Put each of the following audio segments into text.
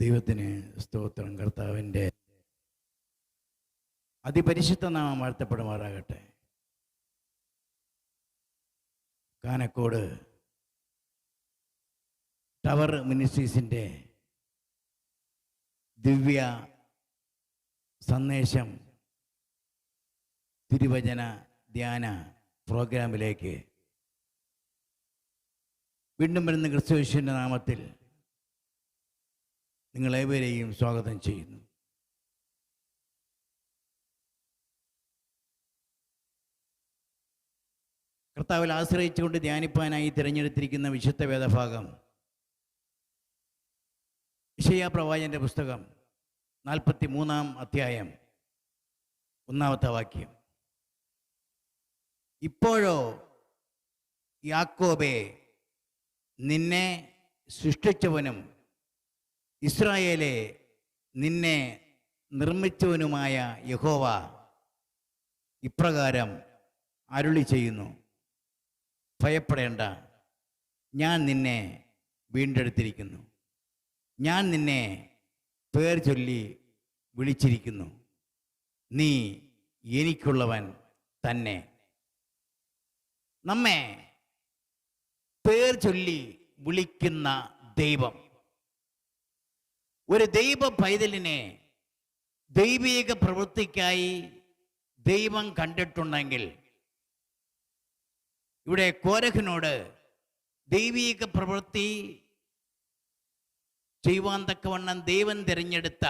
ദൈവത്തിന് സ്തോത്രം കർത്താവിന്റെ അതിപരിശുദ്ധ നാമം വാഴ്ത്തപ്പെടുമാറാകട്ടെ. കാനക്കോട് ടവർ മിനിസ്ട്രീസിന്റെ ദിവ്യ സന്ദേശം തിരുവചന ധ്യാന പ്രോഗ്രാമിലേക്ക് വീണ്ടും വരുന്ന ക്രിസ്തുവിശുവിന്റെ നാമത്തിൽ നിങ്ങളേവരെയും സ്വാഗതം ചെയ്യുന്നു. കർത്താവിൽ ആശ്രയിച്ചുകൊണ്ട് ധ്യാനിപ്പാനായി തിരഞ്ഞെടുത്തിരിക്കുന്ന വിശുദ്ധ വേദഭാഗം ഇഷയ പ്രവാചന്റെ പുസ്തകം നാൽപ്പത്തി മൂന്നാം അധ്യായം ഒന്നാമത്തെ വാക്യം. ഇപ്പോഴോ യാക്കോബെ നിന്നെ സൃഷ്ടിച്ചവനും ഇസ്രായേലെ നിന്നെ നിർമ്മിച്ചവനുമായ യഹോവ ഇപ്രകാരം അരുളി ചെയ്യുന്നു. ഭയപ്പെടേണ്ട. ഞാൻ നിന്നെ വീണ്ടെടുത്തിരിക്കുന്നു. ഞാൻ നിന്നെ പേർ ചൊല്ലി വിളിച്ചിരിക്കുന്നു. നീ എനിക്കുള്ളവൻ തന്നെ. നമ്മെ പേർ ചൊല്ലി വിളിക്കുന്ന ദൈവം ഒരു ദൈവ പൈതലിനെ ദൈവിക പ്രവൃത്തിക്കായി ദൈവം കണ്ടിട്ടുണ്ടെങ്കിൽ ഇവിടെ കോരഹിനോട് ദൈവിക പ്രവൃത്തി ചെയ്യുവാൻ തക്കവണ്ണം ദൈവം തിരഞ്ഞെടുത്ത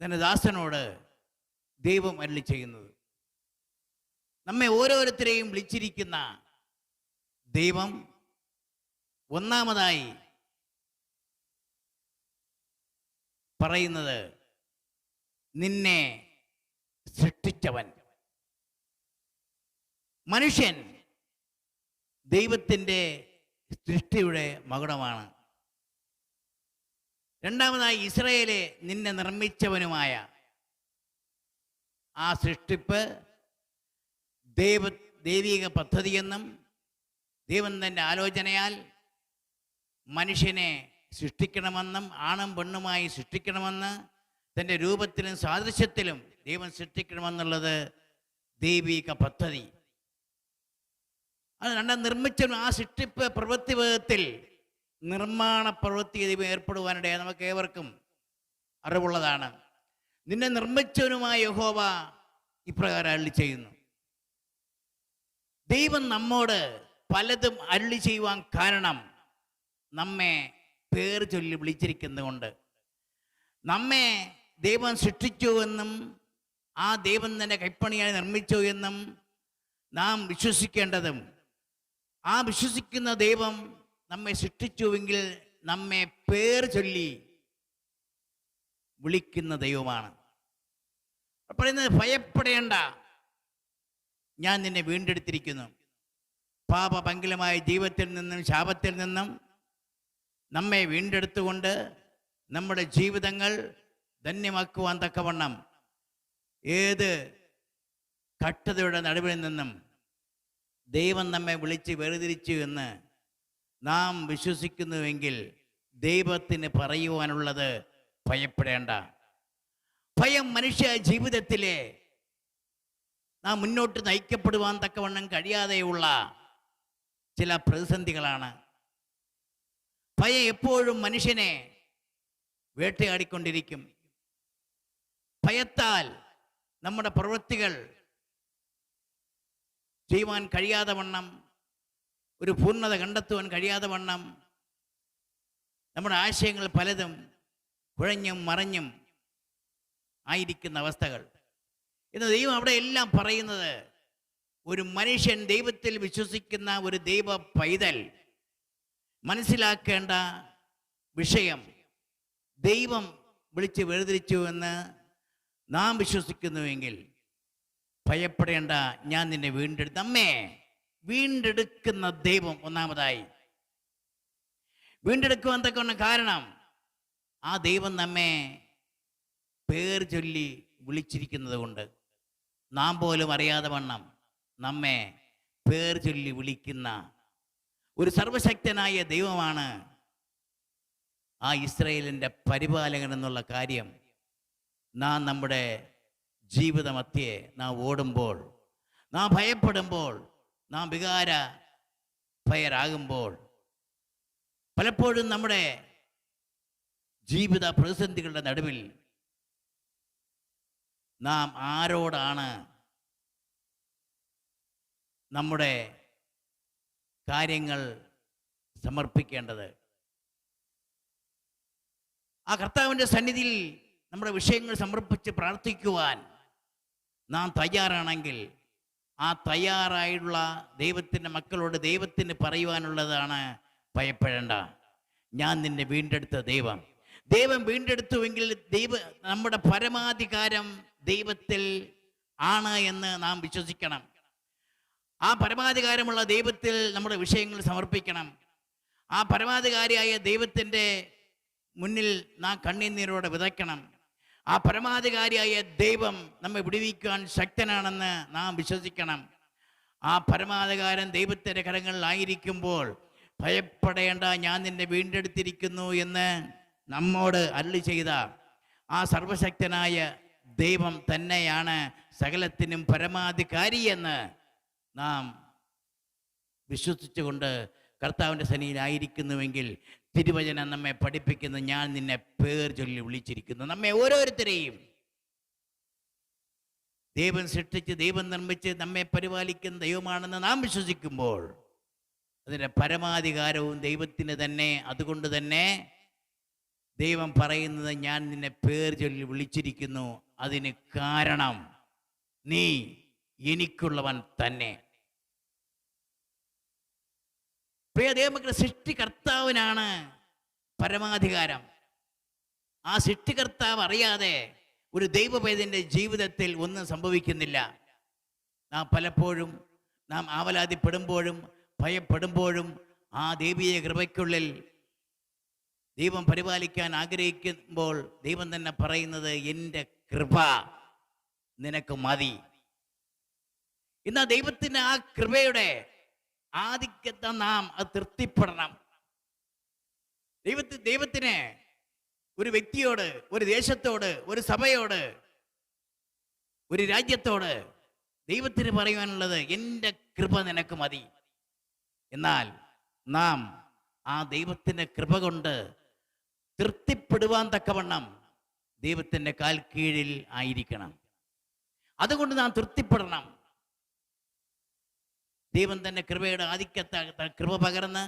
തന്റെ ദാസനോട് ദൈവം അരളി ചെയ്യുന്നത്. നമ്മെ ഓരോരുത്തരെയും വിളിച്ചിരിക്കുന്ന ദൈവം ഒന്നാമതായി പറയുന്നത് നിന്നെ സൃഷ്ടിച്ചവൻ. മനുഷ്യൻ ദൈവത്തിന്റെ സൃഷ്ടിയുടെ മകുടമാണ്. രണ്ടാമതായി ഇസ്രയേലെ നിന്നെ നിർമ്മിച്ചവനുമായ ആ സൃഷ്ടിപ്പ് ദൈവ ദൈവിക പദ്ധതിയെന്നും ദൈവം തന്റെ ആലോചനയാൽ മനുഷ്യനെ സൃഷ്ടിക്കണമെന്നും ആണും പെണ്ണുമായി സൃഷ്ടിക്കണമെന്ന് തന്റെ രൂപത്തിലും സാദൃശ്യത്തിലും ദൈവം സൃഷ്ടിക്കണമെന്നുള്ളത് ദൈവിക പദ്ധതി. അത് രണ്ടാം നിർമ്മിച്ച ആ സൃഷ്ടിപ്പ് പ്രവൃത്തി വിധത്തിൽ നിർമ്മാണ പ്രവൃത്തി ദൈവം ഏർപ്പെടുവാനിടയെ നമുക്ക് ഏവർക്കും അറിവുള്ളതാണ്. നിന്നെ നിർമ്മിച്ചവനുമായ യഹോവ ഇപ്രകാരം അരുളി ചെയ്യുന്നു. ദൈവം നമ്മോട് പലതും അരുളി ചെയ്യുവാൻ കാരണം നമ്മെ പേർ ചൊല്ലി വിളിച്ചിരിക്കുന്നതുകൊണ്ട്. നമ്മെ ദൈവം സൃഷ്ടിച്ചു എന്നും ആ ദൈവം തന്നെ കൈപ്പണിയായി നിർമ്മിച്ചു എന്നും നാം വിശ്വസിക്കേണ്ടതും ആ വിശ്വസിക്കുന്ന ദൈവം നമ്മെ സൃഷ്ടിച്ചുവെങ്കിൽ നമ്മെ പേർ ചൊല്ലി വിളിക്കുന്ന ദൈവമാണ്. പറയുന്നത് ഭയപ്പെടേണ്ട. ഞാൻ നിന്നെ വീണ്ടെടുത്തിരിക്കുന്നു. പാപ പങ്കിലമായ ജീവിതത്തിൽ നിന്നും ശാപത്തിൽ നിന്നും നമ്മെ വീണ്ടെടുത്തുകൊണ്ട് നമ്മുടെ ജീവിതങ്ങൾ ധന്യമാക്കുവാൻ തക്കവണ്ണം ഏത് കട്ടതയുടെ നടുവിൽ നിന്നും ദൈവം നമ്മെ വിളിച്ച് വേർതിരിച്ചു എന്ന് നാം വിശ്വസിക്കുന്നുവെങ്കിൽ ദൈവത്തിന് പറയുവാനുള്ളത് ഭയപ്പെടേണ്ട. ഭയം മനുഷ്യ ജീവിതത്തിലെ നാം മുന്നോട്ട് നയിക്കപ്പെടുവാൻ തക്കവണ്ണം കഴിയാതെയുള്ള ചില പ്രതിസന്ധികളാണ്. ഭയം എപ്പോഴും മനുഷ്യനെ വേട്ടയാടിക്കൊണ്ടിരിക്കും. ഭയത്താൽ നമ്മുടെ പ്രവൃത്തികൾ ചെയ്യുവാൻ കഴിയാതെ വണ്ണം ഒരു പൂർണത കണ്ടെത്തുവാൻ കഴിയാതെ വണ്ണം നമ്മുടെ ആശയങ്ങൾ പലതും കുഴഞ്ഞും മറഞ്ഞും ആയിരിക്കുന്ന അവസ്ഥകൾ. ഇന്ന് ദൈവം അവിടെ എല്ലാം പറയുന്നത് ഒരു മനുഷ്യൻ ദൈവത്തിൽ വിശ്വസിക്കുന്ന ഒരു ദൈവ പൈതൽ. മനസ്സിലാക്കേണ്ട വിഷയം ദൈവം വിളിച്ച് വേർതിരിച്ചു എന്ന് നാം വിശ്വസിക്കുന്നുവെങ്കിൽ ഭയപ്പെടേണ്ട ഞാൻ നിന്നെ വീണ്ടെടുത്ത അമ്മേ വീണ്ടെടുക്കുന്ന ദൈവം ഒന്നാമതായി. വീണ്ടെടുക്കുവാൻ തക്കവണ്ണ കാരണം ആ ദൈവം നമ്മെ പേർ ചൊല്ലി വിളിച്ചിരിക്കുന്നത് കൊണ്ട്. നാം പോലും അറിയാതെ വണ്ണം നമ്മെ പേർ ചൊല്ലി വിളിക്കുന്ന ഒരു സർവശക്തനായ ദൈവമാണ് ആ ഇസ്രയേലിന്റെ പരിപാലകൻ എന്നുള്ള കാര്യം നാം നമ്മുടെ ജീവിതമധ്യേ നാം ഓടുമ്പോൾ നാം ഭയപ്പെടുമ്പോൾ നാം വികാര ഭയരാകുമ്പോൾ പലപ്പോഴും നമ്മുടെ ജീവിത പ്രതിസന്ധികളുടെ നടുവിൽ നാം ആരോടാണ് നമ്മുടെ കാര്യങ്ങൾ സമർപ്പിക്കേണ്ടത്. ആ കർത്താവിന്റെ സന്നിധിയിൽ നമ്മുടെ വിഷയങ്ങൾ സമർപ്പിച്ച് പ്രാർത്ഥിക്കുവാൻ നാം തയ്യാറാണെങ്കിൽ ആ തയ്യാറായിട്ടുള്ള ദൈവത്തിന്റെ മക്കളോട് ദൈവത്തിന് പറയുവാനുള്ളതാണ് ഭയപ്പെടേണ്ട. ഞാൻ നിന്നെ വീണ്ടെടുത്ത ദൈവം. ദൈവം വീണ്ടെടുത്തുവെങ്കിൽ ദൈവ നമ്മുടെ പരമാധികാരം ദൈവത്തിൽ ആണ് എന്ന് നാം വിശ്വസിക്കണം. ആ പരമാധികാരമുള്ള ദൈവത്തിൽ നമ്മുടെ വിഷയങ്ങൾ സമർപ്പിക്കണം. ആ പരമാധികാരിയായ ദൈവത്തിന്റെ മുന്നിൽ നാം കണ്ണീന്നീരോടെ വിതയ്ക്കണം. ആ പരമാധികാരിയായ ദൈവം നമ്മെ വിടുവിക്കുവാൻ ശക്തനാണെന്ന് നാം വിശ്വസിക്കണം. ആ പരമാധികാരം ദൈവത്തിന്റെ കരങ്ങളിലായിരിക്കുമ്പോൾ ഭയപ്പെടേണ്ട ഞാൻ നിന്നെ വീണ്ടെടുത്തിരിക്കുന്നു എന്ന് നമ്മോട് അരുളി ചെയ്ത ആ സർവശക്തനായ ദൈവം തന്നെയാണ് സകലത്തിനും പരമാധികാരി എന്ന് നാം വിശ്വസിച്ചുകൊണ്ട് കർത്താവിന്റെ സനിയിലായിരിക്കുന്നുവെങ്കിൽ തിരുവചനം നമ്മെ പഠിപ്പിക്കുന്ന. ഞാൻ നിന്നെ പേർ ചൊല്ലി വിളിച്ചിരിക്കുന്നു. നമ്മെ ഓരോരുത്തരെയും ദൈവം സൃഷ്ടിച്ച് ദൈവം നിർമ്മിച്ച് നമ്മെ പരിപാലിക്കുന്ന ദൈവമാണെന്ന് നാം വിശ്വസിക്കുമ്പോൾ അതിന്റെ പരമാധികാരവും ദൈവത്തിന് തന്നെ. അതുകൊണ്ട് തന്നെ ദൈവം പറയുന്നത് ഞാൻ നിന്നെ പേർ ചൊല്ലി വിളിച്ചിരിക്കുന്നു. അതിന് കാരണം നീ എനിക്കുള്ളവൻ തന്നെ. പ്രിയ ദൈവമക്കളെ സൃഷ്ടികർത്താവിനാണ് പരമാധികാരം. ആ സൃഷ്ടികർത്താവ് അറിയാതെ ഒരു ദൈവപേദന്റെ ജീവിതത്തിൽ ഒന്നും സംഭവിക്കുന്നില്ല. നാം പലപ്പോഴും നാം ആവലാതിപ്പെടുമ്പോഴും ഭയപ്പെടുമ്പോഴും ആ ദൈവീയ കൃപയ്ക്കുള്ളിൽ ദൈവം പരിപാലിക്കാൻ ആഗ്രഹിക്കുമ്പോൾ ദൈവം തന്നെ പറയുന്നത് എന്റെ കൃപ നിനക്ക് മതി. ഇന്ന് ദൈവത്തിന്റെ ആ കൃപയുടെ ആധിക്യത്തെ നാം അത് തൃപ്തിപ്പെടണം. ദൈവത്തി ദൈവത്തിന് ഒരു വ്യക്തിയോട് ഒരു ദേശത്തോട് ഒരു സഭയോട് ഒരു രാജ്യത്തോട് ദൈവത്തിന് പറയുവാനുള്ളത് എന്റെ കൃപ നിനക്ക് മതി എന്നാൽ നാം ആ ദൈവത്തിന്റെ കൃപ കൊണ്ട് തൃപ്തിപ്പെടുവാൻ തക്കവണ്ണം ദൈവത്തിന്റെ കാൽ കീഴിൽ ആയിരിക്കണം. അതുകൊണ്ട് നാം തൃപ്തിപ്പെടണം. ദൈവം തന്നെ കൃപയുടെ ആധിക്യത്ത കൃപ പകർന്ന്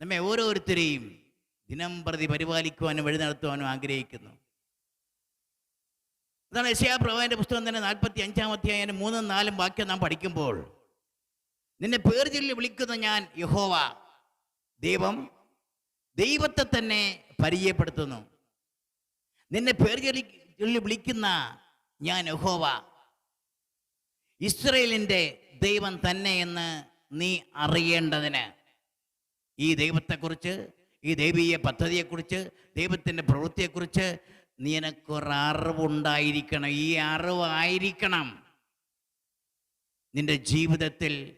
നമ്മെ ഓരോരുത്തരെയും ദിനം പ്രതി പരിപാലിക്കുവാനും വഴി നടത്തുവാനും ആഗ്രഹിക്കുന്നു. അതാണ് യശയാ പ്രവാന്റെ പുസ്തകം തന്നെ നാൽപ്പത്തി അഞ്ചാം അധ്യായം മൂന്നും നാലും വാക്യം നാം പഠിക്കുമ്പോൾ നിന്നെ പേർ ചൊല്ലി വിളിക്കുന്ന ഞാൻ യഹോവ ദൈവം ദൈവത്തെ തന്നെ പരിചയപ്പെടുത്തുന്നു. നിന്നെ പേർ ചൊല്ലി വിളിക്കുന്ന ഞാൻ യഹോവ. ഇസ്രയേലിന്റെ ദൈവം തന്നെ എന്ന് നീ അറിയേണ്ടതിന്. ഈ ദൈവത്തെക്കുറിച്ച് ഈ ദൈവീയ പദ്ധതിയെക്കുറിച്ച് ദൈവത്തിന്റെ പ്രവൃത്തിയെക്കുറിച്ച് നിനക്കൊരു അറിവുണ്ടായിരിക്കണം. ഈ അറിവായിരിക്കണം. നിന്റെ ജീവിതത്തിൽ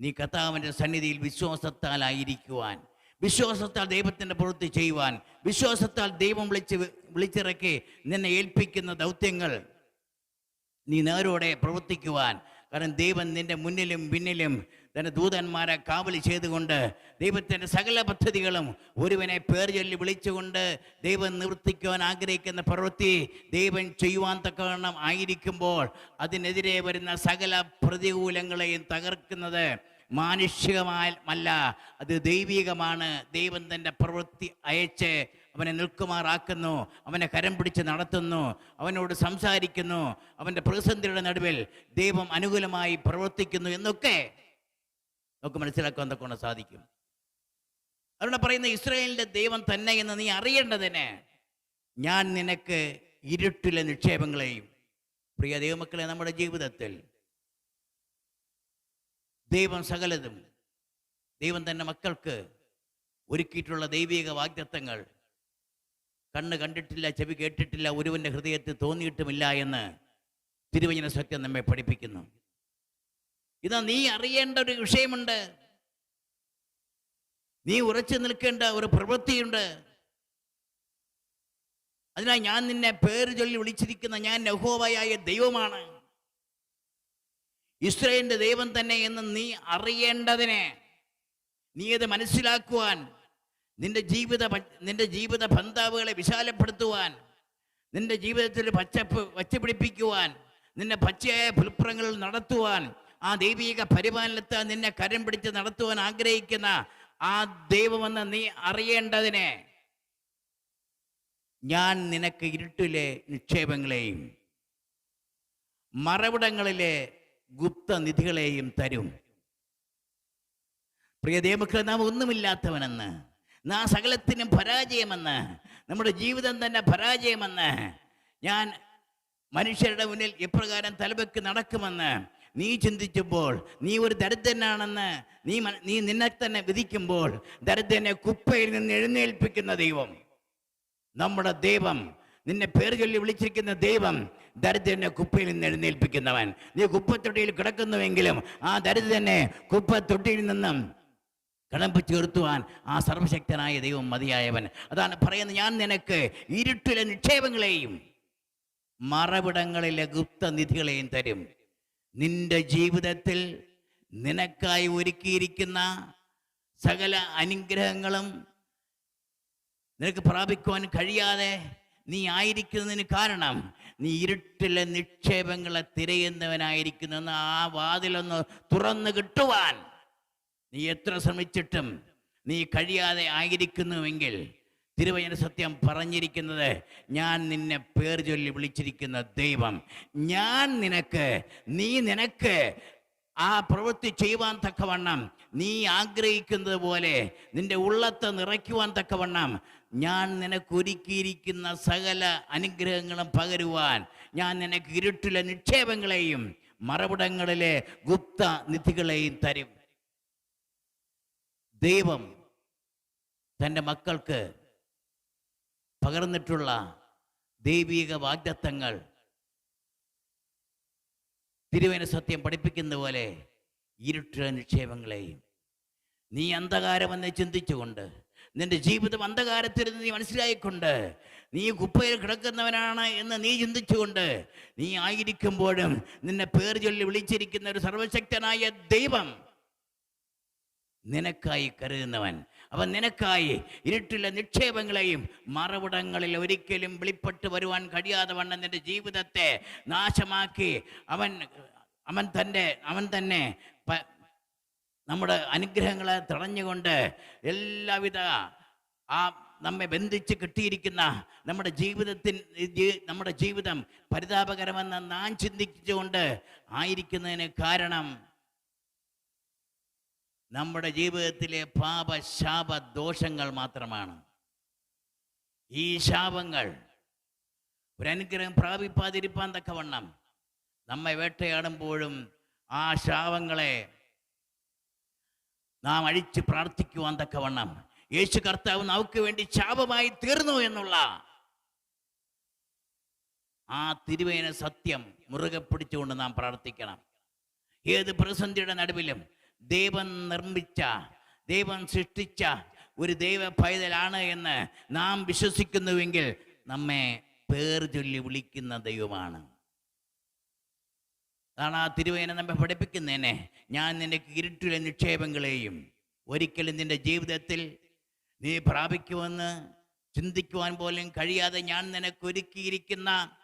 നീ കർത്താവിന്റെ സന്നിധിയിൽ വിശ്വാസത്താൽ ആയിരിക്കുവാൻ. വിശ്വാസത്താൽ ദൈവത്തിന്റെ പ്രവൃത്തി ചെയ്യുവാൻ. വിശ്വാസത്താൽ ദൈവം വിളിച്ച് വിളിച്ചിറക്കി നിന്നെ ഏൽപ്പിക്കുന്ന ദൗത്യങ്ങൾ നീ നേരോടെ പ്രവർത്തിക്കുവാൻ. കാരണം ദൈവം നിന്റെ മുന്നിലും പിന്നിലും തന്റെ ദൂതന്മാരെ കാവലി ചെയ്തുകൊണ്ട് ദൈവത്തിന്റെ സകല പദ്ധതികളും ഒരുവനെ പേർ ചൊല്ലി വിളിച്ചുകൊണ്ട് ദൈവം നിവർത്തിക്കുവാൻ ആഗ്രഹിക്കുന്ന പ്രവൃത്തി ദൈവം ചെയ്യുവാൻ തക്കവണ്ണം ആയിരിക്കുമ്പോൾ അതിനെതിരെ വരുന്ന സകല പ്രതികൂലങ്ങളെയും തകർക്കുന്നത് മാനുഷികമായ അല്ല അത് ദൈവികമാണ്. ദൈവം തന്റെ പ്രവൃത്തി അയച്ച് അവനെ നിൽക്കുമാറാക്കുന്നു അവനെ കരം പിടിച്ച് നടത്തുന്നു അവനോട് സംസാരിക്കുന്നു അവന്റെ പ്രതിസന്ധിയുടെ നടുവിൽ ദൈവം അനുകൂലമായി പ്രവർത്തിക്കുന്നു എന്നൊക്കെ നമുക്ക് മനസ്സിലാക്കാൻ തക്കൊണ്ട് സാധിക്കും. അതുകൊണ്ട് പറയുന്ന ഇസ്രായേലിന്റെ ദൈവം തന്നെ എന്ന് നീ അറിയേണ്ടതിന് ഞാൻ നിനക്ക് ഇരുട്ടിലെ നിക്ഷേപങ്ങളെയും പ്രിയ ദൈവമക്കളെ നമ്മുടെ ജീവിതത്തിൽ ദൈവം സകലതും ദൈവം തന്നെ മക്കൾക്ക് ഒരുക്കിയിട്ടുള്ള ദൈവിക വാഗ്ദത്തങ്ങൾ കണ്ണ് കണ്ടിട്ടില്ല ചെവി കേട്ടിട്ടില്ല ഒരുവന്റെ ഹൃദയത്തിൽ തോന്നിയിട്ടുമില്ല എന്ന് തിരുവചന സത്യം നമ്മെ പഠിപ്പിക്കുന്നു. ഇതാ നീ അറിയേണ്ട ഒരു വിഷയമുണ്ട്. നീ ഉറച്ചു നിൽക്കേണ്ട ഒരു പ്രവൃത്തിയുണ്ട്. അതിനാൽ ഞാൻ നിന്നെ പേര് ചൊല്ലി വിളിച്ചിരിക്കുന്ന ഞാൻ നഹോവയായ ദൈവമാണ്. ഇസ്രയേലിന്റെ ദൈവം തന്നെ എന്ന് നീ അറിയേണ്ടതിനെ നീ അത് മനസ്സിലാക്കുവാൻ നിന്റെ ജീവിത നിന്റെ ജീവിത ബന്ധാവുകളെ വിശാലപ്പെടുത്തുവാൻ നിന്റെ ജീവിതത്തിൽ പച്ചപ്പ് വച്ചുപിടിപ്പിക്കുവാൻ നിന്നെ പച്ചയായ പുൽപ്പുറങ്ങൾ നടത്തുവാൻ ആ ദൈവിക പരിപാലനത്തെ നിന്നെ കരം പിടിച്ച് നടത്തുവാൻ ആഗ്രഹിക്കുന്ന ആ ദൈവമെന്ന് നീ അറിയേണ്ടതിനെ. ഞാൻ നിനക്ക് ഇരുട്ടിലെ നിക്ഷേപങ്ങളെയും മറവിടങ്ങളിലെ ഗുപ്തനിധികളെയും തരും. പ്രിയ ദൈവമക്കളെ നാം ഒന്നുമില്ലാത്തവനെന്ന് നാം സകലത്തിനും പരാജയമെന്ന് നമ്മുടെ ജീവിതം തന്നെ പരാജയമെന്ന് ഞാൻ മനുഷ്യരുടെ മുന്നിൽ ഇപ്രകാരം തലവെക്ക് നടക്കുമെന്ന് നീ ചിന്തിച്ചപ്പോൾ നീ ഒരു ദരിദ്രനാണെന്ന് നീ നീ നിന്നെ തന്നെ വിധിക്കുമ്പോൾ ദരിദ്രനെ കുപ്പയിൽ നിന്ന് എഴുന്നേൽപ്പിക്കുന്ന ദൈവം. നമ്മുടെ ദൈവം നിന്നെ പേര് ചൊല്ലി വിളിച്ചിരിക്കുന്ന ദൈവം ദരിദ്രനെ കുപ്പയിൽ നിന്ന് എഴുന്നേൽപ്പിക്കുന്നവൻ. നീ കുപ്പത്തൊട്ടിയിൽ കിടക്കുന്നുവെങ്കിലും ആ ദരിദ്രനെ കുപ്പത്തൊട്ടിയിൽ നിന്നും കടമ്പ് ചേർത്തുവാൻ ആ സർവശക്തനായ ദൈവം മതിയായവൻ. അതാണ് പറയുന്നത് ഞാൻ നിനക്ക് ഇരുട്ടിലെ നിക്ഷേപങ്ങളെയും മറവിടങ്ങളിലെ ഗുപ്തനിധികളെയും തരും. നിന്റെ ജീവിതത്തിൽ നിനക്കായി ഒരുക്കിയിരിക്കുന്ന സകല അനുഗ്രഹങ്ങളും നിനക്ക് പ്രാപിക്കുവാൻ കഴിയാതെ നീ ആയിരിക്കുന്നതിന് കാരണം നീ ഇരുട്ടിലെ നിക്ഷേപങ്ങളെ തിരയുന്നവനായിരിക്കുന്നു ആ വാതിലൊന്ന് തുറന്നു കിട്ടുവാൻ. നീ എത്ര ശ്രമിച്ചിട്ടും നീ കഴിയാതെ ആയിരിക്കുന്നുവെങ്കിൽ തിരുവചന സത്യം പറഞ്ഞിരിക്കുന്നത് ഞാൻ നിന്നെ പേർ ചൊല്ലി വിളിച്ചിരിക്കുന്ന ദൈവം. ഞാൻ നിനക്ക് നീ നിനക്ക് ആ പ്രവൃത്തി ചെയ്യുവാൻ തക്കവണ്ണം നീ ആഗ്രഹിക്കുന്നത് പോലെ നിന്റെ ഉള്ളത്തെ നിറയ്ക്കുവാൻ തക്കവണ്ണം ഞാൻ നിനക്ക് ഒരുക്കിയിരിക്കുന്ന സകല അനുഗ്രഹങ്ങളും പകരുവാൻ ഞാൻ നിനക്ക് ഇരുട്ടിലെ നിക്ഷേപങ്ങളെയും മറവിടങ്ങളിലെ ഗുപ്ത നിധികളെയും തരും. ദൈവം തന്റെ മക്കൾക്ക് പകർന്നിട്ടുള്ള ദൈവിക വാഗ്ദത്തങ്ങൾ തിരുവന സത്യം പഠിപ്പിക്കുന്ന പോലെ ഇരുട്ട നിക്ഷേപങ്ങളെയും നീ അന്ധകാരമെന്ന് ചിന്തിച്ചുകൊണ്ട് നിന്റെ ജീവിതം അന്ധകാരത്തിൽ നീ മനസ്സിലായിക്കൊണ്ട് നീ കുപ്പയിൽ കിടക്കുന്നവനാണ് എന്ന് നീ ചിന്തിച്ചുകൊണ്ട് നീ ആയിരിക്കുമ്പോഴും നിന്നെ പേർ ചൊല്ലി വിളിച്ചിരിക്കുന്ന ഒരു സർവശക്തനായ ദൈവം നിനക്കായി കരുതുന്നവൻ. അവൻ നിനക്കായി ഇരുട്ടിലെ നിക്ഷേപങ്ങളെയും മറവിടങ്ങളിൽ ഒരിക്കലും വെളിപ്പെട്ട് വരുവാൻ കഴിയാതെ വണ്ണം നിന്റെ ജീവിതത്തെ നാശമാക്കി അവൻ അവൻ തന്റെ അവൻ തന്നെ നമ്മുടെ അനുഗ്രഹങ്ങളെ തടഞ്ഞുകൊണ്ട് എല്ലാവിധ ആ നമ്മെ ബന്ധിച്ച് കിട്ടിയിരിക്കുന്ന നമ്മുടെ ജീവിതത്തിൻ നമ്മുടെ ജീവിതം പരിതാപകരമെന്ന് നാം ചിന്തിച്ചുകൊണ്ട് ആയിരിക്കുന്നതിന് കാരണം നമ്മുടെ ജീവിതത്തിലെ പാപ ശാപ ദോഷങ്ങൾ മാത്രമാണ്. ഈ ശാപങ്ങൾ ഒരു അനുഗ്രഹം പ്രാപിപ്പാതിരിപ്പാൻ തക്കവണ്ണം നമ്മെ വേട്ടയാടുമ്പോഴും ആ ശാപങ്ങളെ നാം അഴിച്ച് പ്രാർത്ഥിക്കുവാൻ തക്കവണ്ണം യേശു കർത്താവ് നമുക്ക് വേണ്ടി ശാപമായി തീർന്നു എന്നുള്ള ആ തിരുവേന സത്യം മുറുകെ പിടിച്ചുകൊണ്ട് നാം പ്രാർത്ഥിക്കണം. ഏത് പ്രതിസന്ധിയുടെ നടുവിലും ദൈവം നിർമ്മിച്ച ദൈവം സൃഷ്ടിച്ച ഒരു ദൈവ പൈതലാണ് എന്ന് നാം വിശ്വസിക്കുന്നുവെങ്കിൽ നമ്മെ പേർ ചൊല്ലി വിളിക്കുന്ന ദൈവമാണ്. അതാണ് ആ തിരുവേന നമ്മെ പഠിപ്പിക്കുന്നതിനെ. ഞാൻ നിന്റെ ഇരുട്ടിലെ നിക്ഷേപങ്ങളെയും ഒരിക്കലും നിന്റെ ജീവിതത്തിൽ നീ പ്രാപിക്കുമെന്ന് ചിന്തിക്കുവാൻ പോലും കഴിയാതെ ഞാൻ നിനക്ക് ഒരുക്കിയിരിക്കുന്ന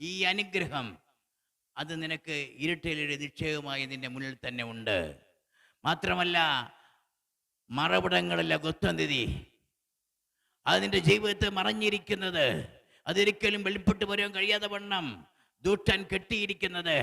ഈ അനുഗ്രഹം അത് നിനക്ക് ഇരുട്ടിലൊരു നിക്ഷേപമായി നിന്റെ മുന്നിൽ തന്നെ ഉണ്ട്. മാത്രമല്ല മറവിടങ്ങളിലെ ഗുപ്തനിധി. അത് നിന്റെ ജീവിതത്തെ മറഞ്ഞിരിക്കുന്നത് അതൊരിക്കലും വെളിപ്പെട്ട് വരാൻ കഴിയാതെ വണ്ണം ദൂഷ്ടൻ കെട്ടിയിരിക്കുന്നത്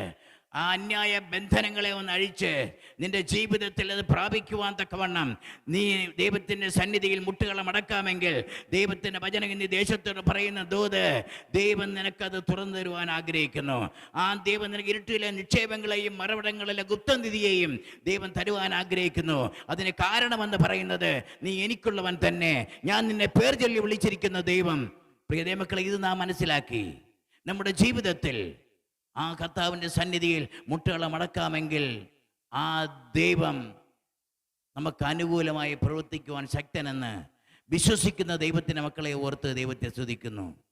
ആ അന്യായ ബന്ധനങ്ങളെ ഒന്ന് അഴിച്ച് നിന്റെ ജീവിതത്തിൽ അത് പ്രാപിക്കുവാൻ തക്കവണ്ണം. നീ ദൈവത്തിന്റെ സന്നിധിയിൽ മുട്ടുകളെ മടക്കാമെങ്കിൽ ദൈവത്തിന്റെ വചനം നീ ദേശത്തോട് പറയുന്ന ദൂത് ദൈവം നിനക്കത് തുറന്നു തരുവാൻ ആഗ്രഹിക്കുന്നു. ആ ദൈവം നിനക്ക് ഇരുട്ടിലെ നിക്ഷേപങ്ങളെയും മറവിടങ്ങളിലെ ഗുപ്തനിധിയെയും ദൈവം തരുവാൻ ആഗ്രഹിക്കുന്നു. അതിന് കാരണമെന്ന് പറയുന്നത് നീ എനിക്കുള്ളവൻ തന്നെ. ഞാൻ നിന്നെ പേർ ചൊല്ലി വിളിച്ചിരിക്കുന്ന ദൈവം. പ്രിയ ദൈവമക്കളെ ഇത് നാം മനസ്സിലാക്കി. നമ്മുടെ ജീവിതത്തിൽ ആ കർത്താവിന്റെ സന്നിധിയിൽ മുട്ടുകളെ മടക്കാമെങ്കിൽ ആ ദൈവം നമുക്ക് അനുകൂലമായി പ്രവർത്തിക്കുവാൻ ശക്തനെന്ന് വിശ്വസിക്കുന്ന ദൈവത്തിന്റെ മക്കളെ ഓർത്ത് ദൈവത്തെ സ്തുതിക്കുന്നു.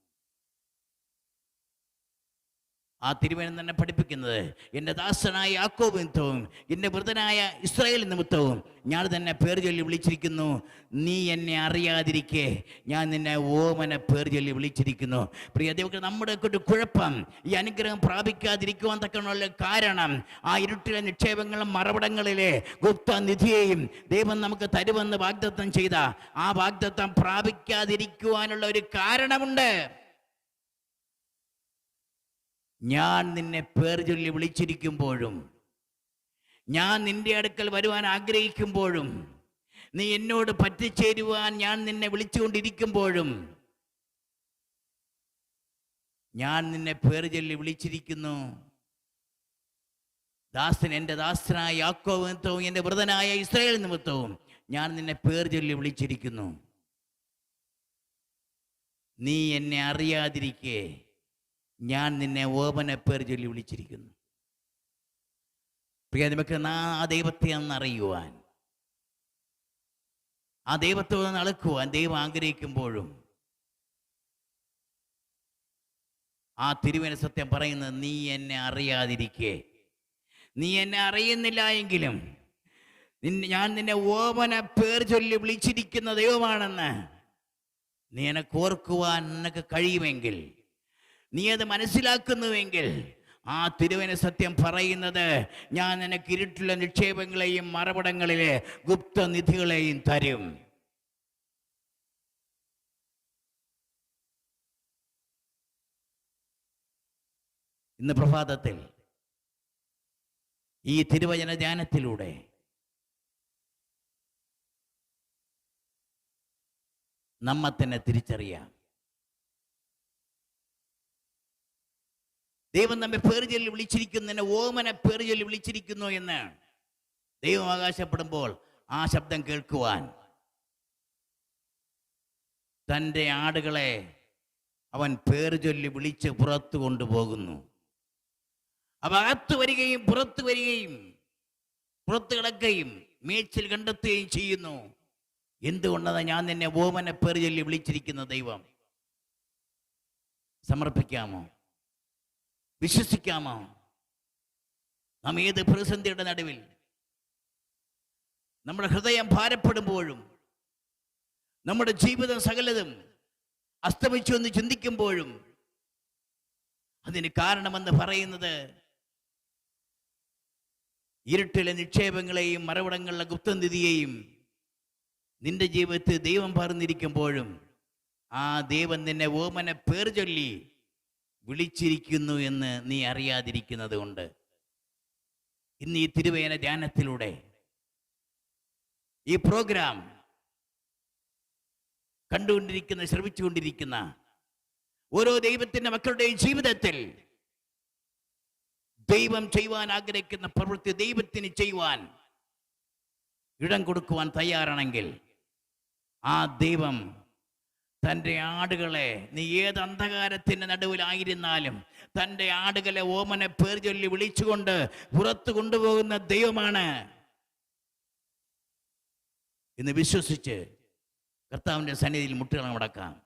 ആ തിരുവനം തന്നെ പഠിപ്പിക്കുന്നത്. എന്റെ ദാസനായ യാക്കോബ് നിമിത്തവും എന്റെ വൃതനായ ഇസ്രായേൽ നിമിത്തവും ഞാൻ തന്നെ പേർ ചൊല്ലി വിളിച്ചിരിക്കുന്നു. നീ എന്നെ അറിയാതിരിക്കെ ഞാൻ നിന്നെ ഓമന പേർ ചൊല്ലി വിളിച്ചിരിക്കുന്നു. പ്രിയ ദൈവം നമ്മുടെ ഒരു കുഴപ്പം ഈ അനുഗ്രഹം പ്രാപിക്കാതിരിക്കുവാൻ തക്കുള്ള കാരണം ആ ഇരുട്ടിലെ നിക്ഷേപങ്ങളും മറവിടങ്ങളിലെ ഗുപ്ത നിധിയെയും ദൈവം നമുക്ക് തരുമെന്ന് വാഗ്ദത്തം ചെയ്ത ആ വാഗ്ദത്തം പ്രാപിക്കാതിരിക്കുവാനുള്ള ഒരു കാരണമുണ്ട്. ഞാൻ നിന്നെ പേർ ചൊല്ലി വിളിച്ചിരിക്കുമ്പോഴും ഞാൻ നിന്റെ അടുക്കൽ വരുവാൻ ആഗ്രഹിക്കുമ്പോഴും നീ എന്നോട് പറ്റിച്ചേരുവാൻ ഞാൻ നിന്നെ വിളിച്ചുകൊണ്ടിരിക്കുമ്പോഴും ഞാൻ നിന്നെ പേർ ചൊല്ലി വിളിച്ചിരിക്കുന്നു. ദാസൻ എന്റെ ദാസനായ യാക്കോ നിമിത്തവും എന്റെ വ്രതനായ ഇസ്രായേൽ നിമിത്തവും ഞാൻ നിന്നെ പേർ ചൊല്ലി വിളിച്ചിരിക്കുന്നു. നീ എന്നെ അറിയാതിരിക്കേ ഞാൻ നിന്നെ ഓപന പേർ ചൊല്ലി വിളിച്ചിരിക്കുന്നു. പ്രിയ നമുക്ക് ആ ദൈവത്തെ അന്നറിയുവാൻ ആ ദൈവത്തെ ഒന്ന് അളക്കുവാൻ ദൈവം ആഗ്രഹിക്കുമ്പോഴും ആ തിരുവന സത്യം പറയുന്നത് നീ എന്നെ അറിയാതിരിക്കേ. നീ എന്നെ അറിയുന്നില്ല എങ്കിലും ഞാൻ നിന്നെ ഓപന പേർ ചൊല്ലി വിളിച്ചിരിക്കുന്ന ദൈവമാണെന്ന് നീ എന്നെ കോർക്കുവാൻ നിനക്ക് കഴിയുമെങ്കിൽ നീ അത് മനസ്സിലാക്കുന്നുവെങ്കിൽ ആ തിരുവന സത്യം പറയുന്നത് ഞാൻ നിനക്ക് ഇരുട്ടുള്ള നിക്ഷേപങ്ങളെയും മറപടങ്ങളിലെ ഗുപ്തനിധികളെയും തരും. ഇന്ന് പ്രഭാതത്തിൽ ഈ തിരുവചന ധ്യാനത്തിലൂടെ നമ്മെ തന്നെ തിരിച്ചറിയാം. ദൈവം നമ്മെ പേര് ചൊല്ലി വിളിച്ചിരിക്കുന്നതിനെ ഓമന പേര് ചൊല്ലി വിളിച്ചിരിക്കുന്നു എന്ന് ദൈവം അവകാശപ്പെടുമ്പോൾ ആ ശബ്ദം കേൾക്കുവാൻ തന്റെ ആടുകളെ അവൻ പേര് ചൊല്ലി വിളിച്ച് പുറത്തു കൊണ്ടുപോകുന്നു. അവ അകത്ത് വരികയും പുറത്തു വരികയും പുറത്തു കിടക്കുകയും മേച്ചിൽ കണ്ടെത്തുകയും ചെയ്യുന്നു. എന്തുകൊണ്ടാണ് ഞാൻ നിന്നെ ഓമനെ പേര് ചൊല്ലി വിളിച്ചിരിക്കുന്ന ദൈവം? സമർപ്പിക്കാമോ? വിശ്വസിക്കാമോ? നാം ഏത് പ്രതിസന്ധിയുടെ നടുവിൽ? നമ്മുടെ ഹൃദയം ഭാരപ്പെടുമ്പോഴും നമ്മുടെ ജീവിതം സകലതും അസ്തമിച്ചു എന്ന് ചിന്തിക്കുമ്പോഴും അതിന് കാരണമെന്ന് പറയുന്നത് ഇരുട്ടിലെ നിക്ഷേപങ്ങളെയും മറവിടങ്ങളിലെ ഗുപ്തനിധിയെയും നിന്റെ ജീവിതത്തിൽ ദൈവം പറഞ്ഞിരിക്കുമ്പോഴും ആ ദൈവം നിന്നെ ഓമന പേർ ചൊല്ലി വിളിച്ചിരിക്കുന്നു എന്ന് നീ അറിയാതിരിക്കുന്നത് കൊണ്ട് ഇന്ന് ഈ തിരുവേന ധ്യാനത്തിലൂടെ ഈ പ്രോഗ്രാം കണ്ടുകൊണ്ടിരിക്കുന്ന ശ്രമിച്ചുകൊണ്ടിരിക്കുന്ന ഓരോ ദൈവത്തിന്റെ മക്കളുടെയും ജീവിതത്തിൽ ദൈവം ചെയ്യുവാൻ ആഗ്രഹിക്കുന്ന പ്രവൃത്തി ദൈവത്തിന് ചെയ്യുവാൻ ഇടം കൊടുക്കുവാൻ തയ്യാറാണെങ്കിൽ ആ ദൈവം തന്റെ ആടുകളെ നീ ഏത് അന്ധകാരത്തിന്റെ നടുവിലായിരുന്നാലും തന്റെ ആടുകളെ ഓമനെ പേർ ചൊല്ലി വിളിച്ചുകൊണ്ട് പുറത്തു കൊണ്ടുപോകുന്ന ദൈവമാണ് എന്ന് വിശ്വസിച്ച് കർത്താവിന്റെ സന്നിധിയിൽ മുട്ടുകൾ മുടക്കാം.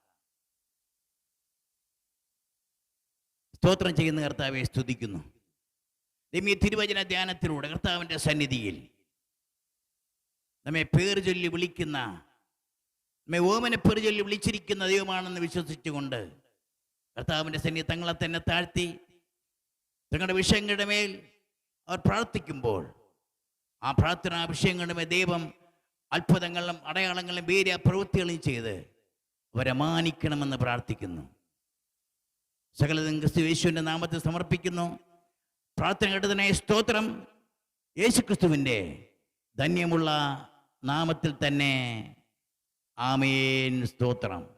സ്തോത്രം ചെയ്യുന്ന കർത്താവെ സ്തുതിക്കുന്നു. ഈ തിരുവചന ധ്യാനത്തിലൂടെ കർത്താവിന്റെ സന്നിധിയിൽ നമ്മെ പേര് ചൊല്ലി വിളിക്കുന്ന നമ്മെ ഓമനെ പേര് ചൊല്ലി വിളിച്ചിരിക്കുന്ന ദൈവമാണെന്ന് വിശ്വസിച്ചുകൊണ്ട് കർത്താവിന്റെ സന്നി തങ്ങളെ തന്നെ താഴ്ത്തി തങ്ങളുടെ വിഷയങ്ങളുടെ മേൽ അവർ പ്രാർത്ഥിക്കുമ്പോൾ ആ പ്രാർത്ഥനാ വിഷയങ്ങളുടെ മേൽ ദൈവം അത്ഭുതങ്ങളും അടയാളങ്ങളും വേരിയ പ്രവൃത്തികളും ചെയ്ത് അവരെ മാനിക്കണമെന്ന് പ്രാർത്ഥിക്കുന്നു. സകലതും ക്രിസ്തു യേശുവിന്റെ നാമത്തിൽ സമർപ്പിക്കുന്നു. പ്രാർത്ഥന കേട്ടതിനായ സ്തോത്രം. യേശുക്രിസ്തുവിന്റെ ധന്യമുള്ള നാമത്തിൽ തന്നെ ആമേൻ. സ്തോത്രം.